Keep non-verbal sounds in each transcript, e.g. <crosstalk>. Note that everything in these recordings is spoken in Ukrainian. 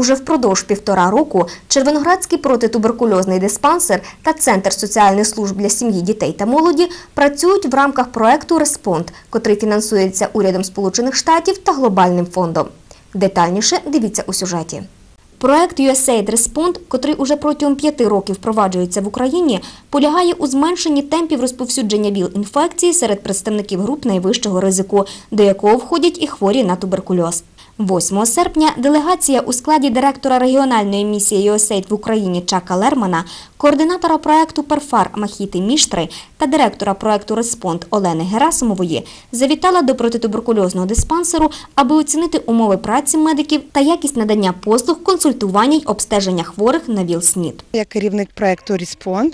Уже впродовж півтора року Червоноградський протитуберкульозний диспансер та Центр соціальних служб для сім'ї, дітей та молоді працюють в рамках проекту Респонд, котрий фінансується урядом Сполучених Штатів та глобальним фондом. Детальніше дивіться у сюжеті. Проект USAID Respond, котрий уже протягом п'яти років впроваджується в Україні, полягає у зменшенні темпів розповсюдження ВІЛ-інфекції серед представників груп найвищого ризику, до якого входять і хворі на туберкульоз. 8 серпня делегація у складі директора регіональної місії USAID в Україні Чака Лермана, координатора проекту Перфар Махіти Міштри та директора проекту Респонд Олени Герасимової завітала до протитуберкульозного диспансеру, аби оцінити умови праці медиків та якість надання послуг, консультування й обстеження хворих на ВІЛ-СНІД. Я керівник проекту Респонд,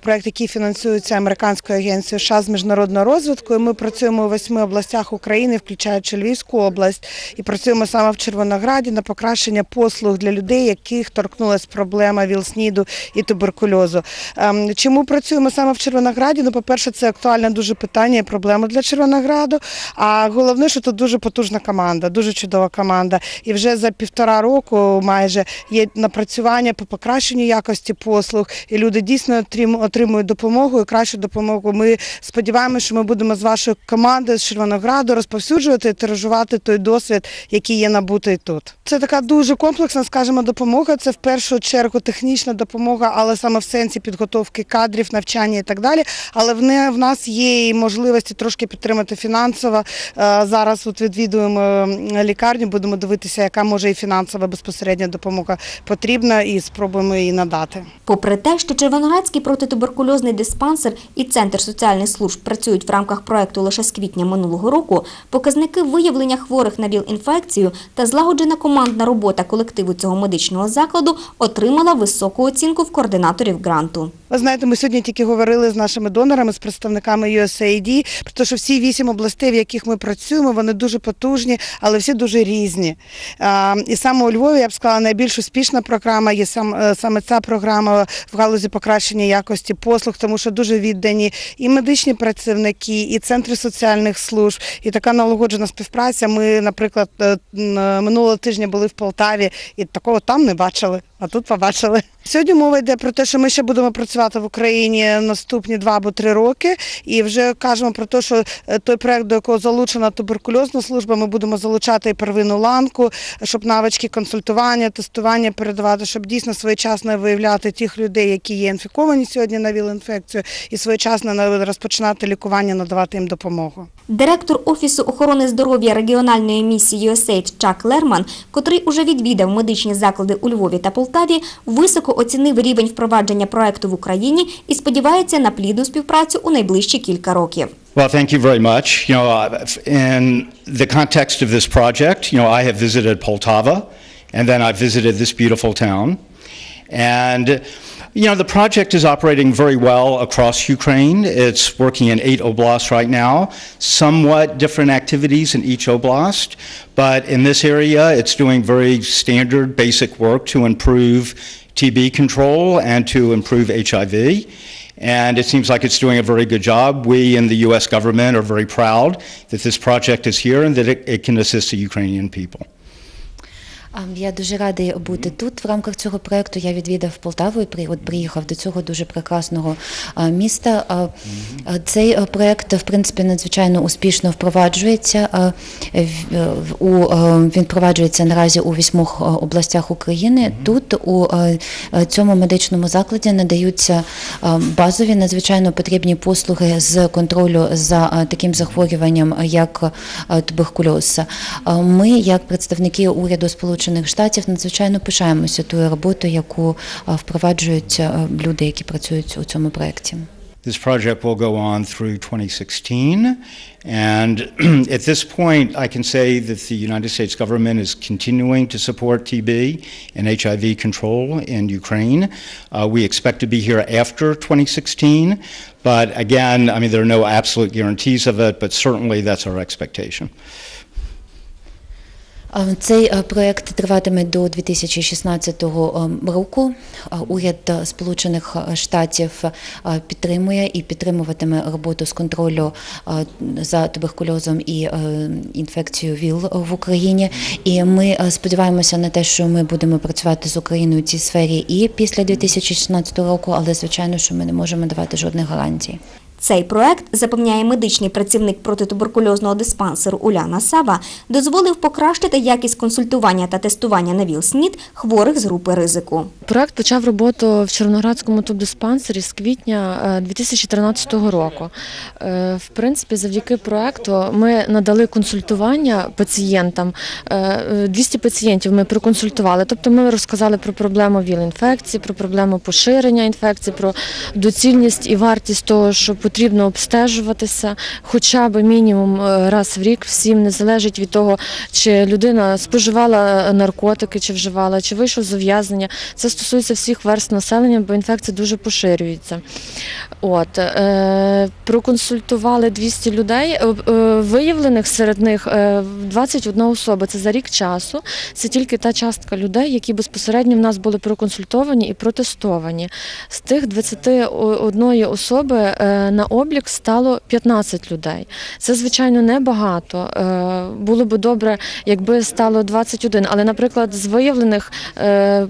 проект, який фінансується американською агенцією США з міжнародного розвитку. Ми працюємо у восьми областях України, включаючи Львівську область, і працюємо саме в Червонограді на покращення послуг для людей, яких торкнулася проблема ВІЛ-СНІДу і туберкульозу. Ем, Чому працюємо саме в Червонограді? Ну, по-перше, це актуальне дуже питання і проблема для Червонограду. А головне, що тут дуже потужна команда, дуже чудова команда. І вже за півтора року майже є напрацювання по покращенню якості послуг, і люди дійсно отримують допомогу і кращу допомогу. Ми сподіваємося, що ми будемо з вашою командою з Червонограду розповсюджувати і тиражувати той досвід, який є набутий тут. Це така дуже комплексна, скажімо, допомога. Це в першу чергу технічна допомога, але саме в сенсі підготовки кадрів, навчання і так далі. Але в не в нас є і можливості трошки підтримати фінансово. Е, Зараз от відвідуємо лікарню, будемо дивитися, яка може і фінансова безпосередня допомога потрібна, і спробуємо її надати. Попри те, що Червоноградський протитуберкульозний диспансер і Центр соціальних служб працюють в рамках проекту лише з квітня минулого року, показники виявлення хворих на ВІЛ-інфекцію та злагоджена командна робота колективу цього медичного закладу отримала високу оцінку в координаторів гранту. Ви знаєте, ми сьогодні тільки говорили з нашими донорами, з представниками USAID, про те, що всі вісім областей, в яких ми працюємо, вони дуже потужні, але всі дуже різні. І саме у Львові я б сказала, найбільш успішна програма є е, саме ця програма в галузі покращення якості послуг, тому що дуже віддані і медичні працівники, і центри соціальних служб, і така налагоджена співпраця. Ми, наприклад, е, минулого тижня були в Полтаві і такого там не бачили, а тут побачили. Сьогодні мова йде про те, що ми ще будемо працювати в Україні наступні два або три роки, і вже кажемо про те, що е, той проект, до якого залучена туберкульозна служба, ми будемо залучати і первинну ланку, щоб навички консультування, тестування передавати, щоб дійсно своєчасно виявляти тих людей, які є інфіковані сьогодні на ВІЛ-інфекцію, і своєчасно на- розпочинати лікування, надавати їм допомогу. Директор Офісу охорони здоров'я регіональної місії USAID Чак Лерман, котрий уже відвідав медичні заклади у Львові та Полтаві, високо оцінив рівень впровадження проекту в Україні і сподівається на плідну співпрацю у найближчі кілька років. Well, thank you very much. You know, uh, in the context of this project, you know, I have visited Poltava, and then I visited this beautiful town. And, you know, the project is operating very well across Ukraine. It's working in eight oblasts right now, somewhat different activities in each oblast, but in this area, it's doing very standard, basic work to improve TB control and to improve HIV. And it seems like it's doing a very good job. We in the U.S. government are very proud that this project is here and that it, it can assist the Ukrainian people. Я дуже радий бути тут. В рамках цього проекту я відвідав Полтаву і при- от приїхав до цього дуже прекрасного міста. Цей проект, в принципі, надзвичайно успішно впроваджується. А, Він впроваджується наразі у вісьмох областях України. Тут у цьому медичному закладі надаються базові надзвичайно потрібні послуги з контролю за таким захворюванням, як туберкульоз. Ми, як представники уряду Сполучених Штатів, надзвичайно пишаємося тою роботою, яку а, впроваджують а, люди, які працюють у цьому проєкті. This project will go on through 2016. And <clears throat> at this point, I can say that the United States government is continuing to support TB and HIV control in Ukraine. Uh, we expect to be here after 2016. But again, I mean, there are no absolute guarantees of it, but certainly that's our expectation. Цей е, проект триватиме до 2016 року. Уряд е, Сполучених Штатів е, підтримує і підтримуватиме роботу з контролю за туберкульозом і інфекцією ВІЛ в Україні. І ми сподіваємося на те, що ми будемо працювати з Україною в цій сфері і після 2016 року, але звичайно, що ми не можемо давати жодних гарантій. Цей проект, запевняє медичний працівник протитуберкульозного диспансеру Уляна Сава, дозволив покращити якість консультування та тестування на ВІЛ-СНІД хворих з групи ризику. Проект почав роботу в Червоноградському тубдиспансері з квітня е, 2013 року. Е, В принципі, завдяки проекту ми надали консультування пацієнтам. Е, е, 200 пацієнтів ми проконсультували. Тобто ми розказали про проблему ВІЛ-інфекції, про проблему поширення інфекції, про доцільність і вартість того, що потрібно обстежуватися хоча б мінімум е, раз в рік всім, не залежить від того, чи людина споживала наркотики, чи вживала, чи вийшов з ув'язнення. Це стосується всіх верст населення, бо інфекція дуже поширюється. От, е, проконсультували 200 людей, е, е, виявлених серед них е, 21 особа. Це за рік часу. Це тільки та частка людей, які безпосередньо в нас були проконсультовані і протестовані. З тих 21 особи е, на облік стало 15 людей. Це, звичайно, небагато. Е, Було б добре, якби стало 21. Але, наприклад, з виявлених е,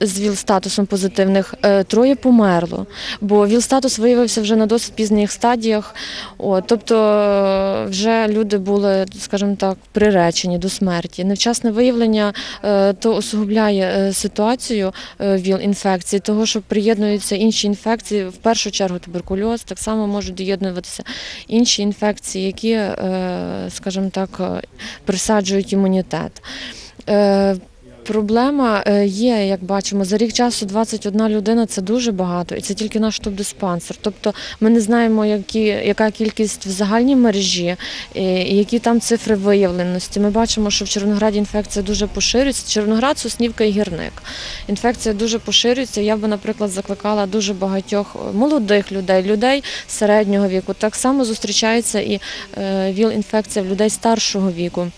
з ВІЛ-статусом позитивних е, троє померло, бо ВІЛ-статус виявився вже на досить пізніх стадіях. Тобто вже люди були, скажімо так, приречені до смерті. Невчасне виявлення то усугубляє ситуацію ВІЛ-інфекції, того, що приєднуються інші інфекції, в першу чергу туберкульоз, так само можуть доєднуватися інші інфекції, які, е, скажімо так, е, присаджують імунітет. Проблема е, є, як бачимо, за рік часу 21 людина це дуже багато, і це тільки наш топ-диспансер. Тобто ми не знаємо, які, яка кількість в загальній мережі, е, і які там цифри виявленості. Ми бачимо, що в Червонограді інфекція дуже поширюється. Червоноград, Соснівка і Гірник. Інфекція дуже поширюється. Я би, наприклад, закликала дуже багатьох е, молодих людей, людей середнього віку. Так само зустрічається і ВІЛ-інфекція в людей старшого віку.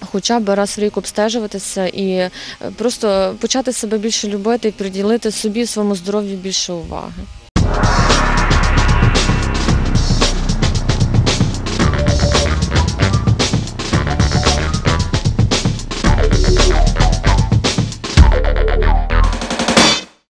Хоча б раз в рік обстежуватися і е, просто почати себе більше любити і приділити собі своєму здоров'ю більше уваги.